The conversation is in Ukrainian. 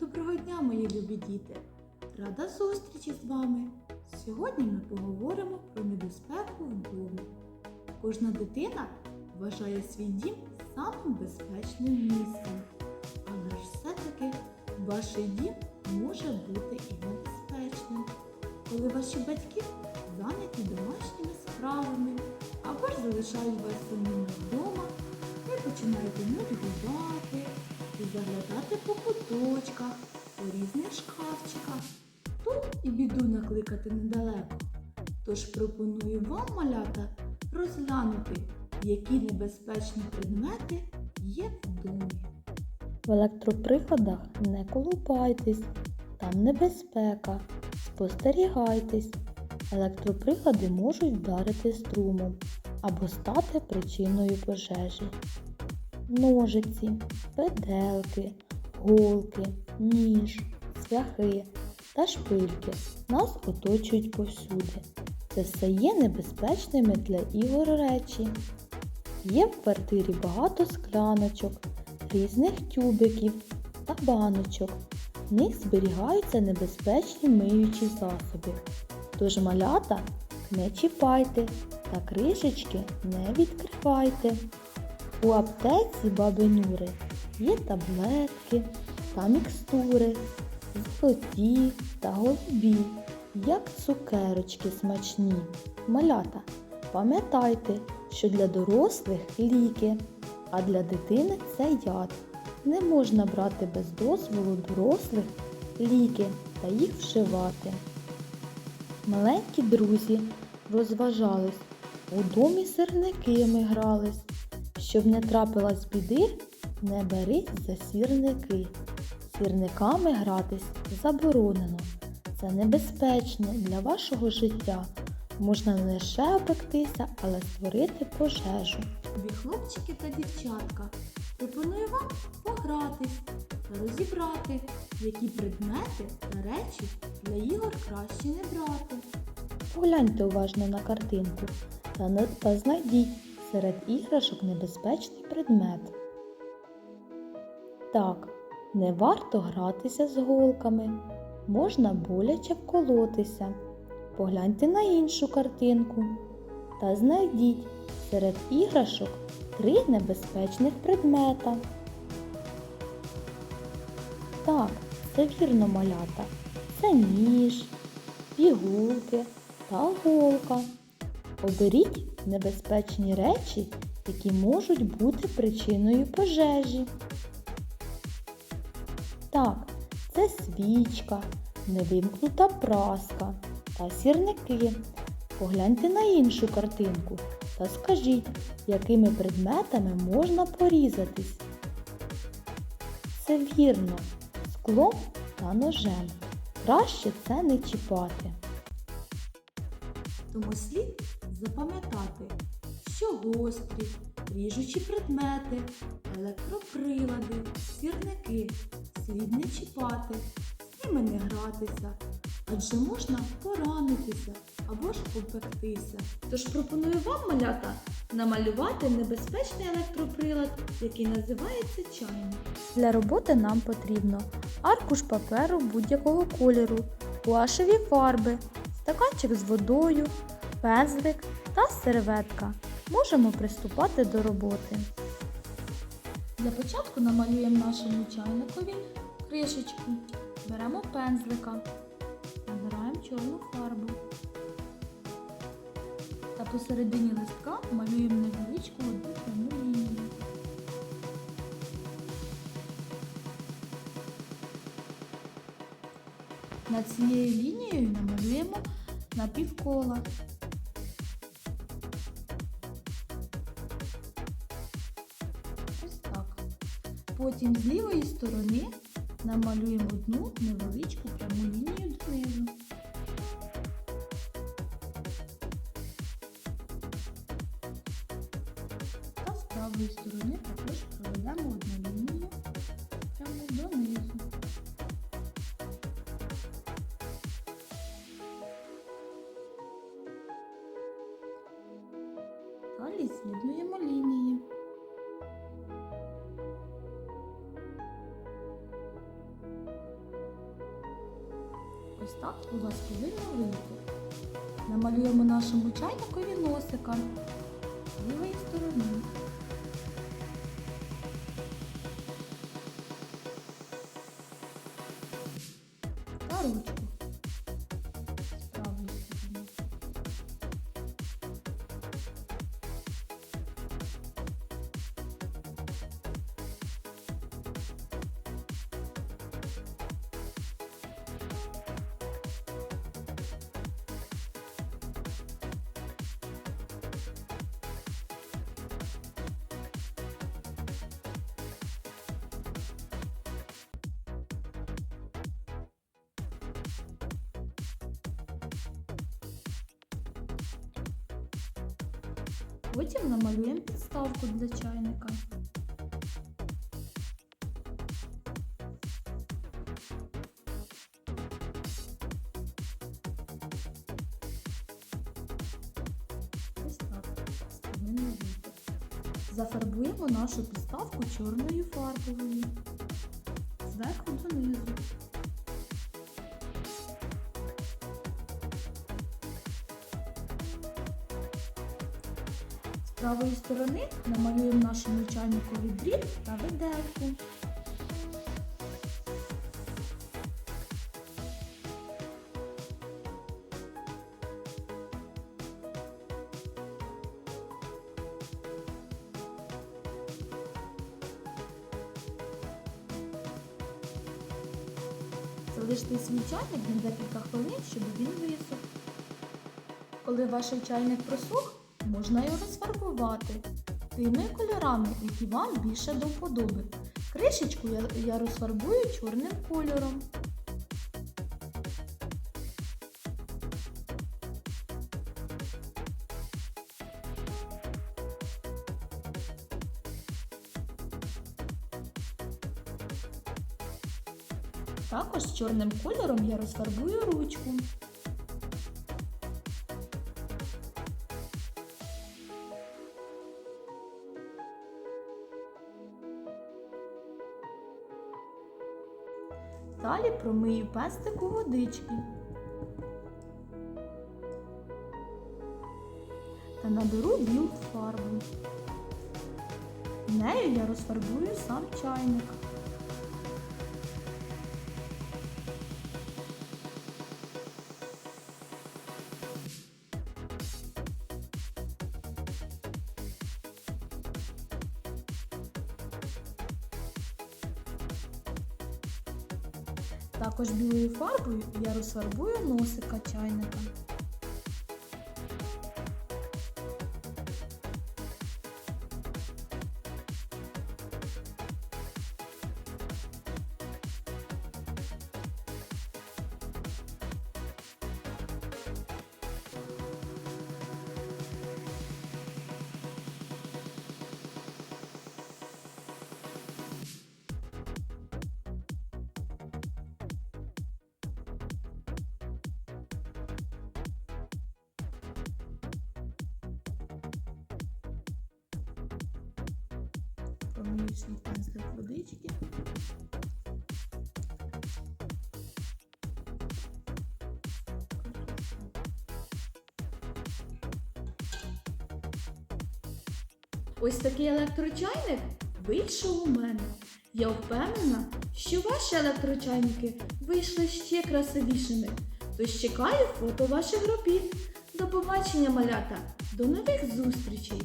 Доброго дня, мої любі діти! Рада зустрічі з вами! Сьогодні ми поговоримо про небезпеку вдома. Кожна дитина вважає свій дім самим безпечним місцем. Але ж все-таки ваш дім може бути і небезпечним, коли ваші батьки зайняті домашніми справами або ж залишають вас самими вдома, ви починаєте нудьгувати і заглядати по куточках, по різних шкафчиках. Тут і біду накликати недалеко. Тож пропоную вам, малята, розглянути, які небезпечні предмети є в домі. В електроприладах не колупайтесь, там небезпека. Спостерігайтесь. Електроприлади можуть вдарити струмом або стати причиною пожежі. Ножиці, педелки, голки, ніж, цвяхи та шпильки нас оточують повсюди. Це все є небезпечними для ігор речі. Є в квартирі багато скляночок, різних тюбиків та баночок. В них зберігаються небезпечні миючі засоби. Тож малята не чіпайте та кришечки не відкривайте. У аптеці баби Нюри є таблетки та мікстури, золоті та голубі, як цукерочки смачні. Малята, пам'ятайте, що для дорослих ліки, а для дитини це яд. Не можна брати без дозволу дорослих ліки та їх вживати. Маленькі друзі розважались, у домі сирники ми грались. Щоб не трапилась біди, не берись за сірники. Сірниками гратись заборонено. Це небезпечно для вашого життя. Можна не лише опектися, але створити пожежу. Любі хлопчики та дівчатка, пропоную вам погратись та розібрати, які предмети та речі для ігор краще не брати. Погляньте уважно на картинку та, не- та знайдіть серед іграшок небезпечний предмет. Так, не варто гратися з голками, можна боляче вколотися. Погляньте на іншу картинку та знайдіть серед іграшок три небезпечних предмета. Так, це вірно малята. Це ніж, пігулки та голка. Оберіть небезпечні речі, які можуть бути причиною пожежі. Так, це свічка, невимкнута праска та сірники. Погляньте на іншу картинку та скажіть, якими предметами можна порізатись. Це вірно, склом та ножем. Краще це не чіпати. Тому слід запам'ятати, що гострі, ріжучі предмети, електроприлади, сірники слід не чіпати, з ними не гратися, адже можна поранитися або ж попектися. Тож пропоную вам, малята, намалювати небезпечний електроприлад, який називається чайник. Для роботи нам потрібно аркуш паперу будь-якого кольору, гуашеві фарби, стаканчик з водою, пензлик та серветка. Можемо приступати до роботи. Для початку намалюємо нашому чайникові кришечку. Беремо пензлика, набираємо чорну фарбу. Та посередині листка малюємо невеличку одну пряму лінію. Над цією лінією намалюємо напівкола. Потім з лівої сторони намалюємо одну невеличку пряму лінію донизу. Та з правої сторони також проведемо одну лінію прямо донизу. Далі з'єднуємо лінії. Ось так у вас повинно вийти. Намалюємо нашому чайникові носика з лівої сторони. Потім намалюємо підставку для чайника. Ось так вийти. Зафарбуємо нашу підставку чорною фарбовою. Зверху донизу. Правої сторони намалюємо нашому чайникові дріб та видельку. Залиште свій чайник на декілька хвилин, щоб він висох. Коли ваш чайник просох, можна його розфарбувати тими кольорами, які вам більше до вподоби. Кришечку я, розфарбую чорним кольором. Також чорним кольором я розфарбую ручку. Далі промию пестику водички. Та наберу білу фарбу. Нею я розфарбую сам чайник. Також білою фарбою я розфарбую носика чайника. Свій пензлик водички. Ось такий електрочайник вийшов у мене. Я впевнена, що ваші електрочайники вийшли ще красивішими. Тож чекаю фото ваших робіт. До побачення, малята! До нових зустрічей!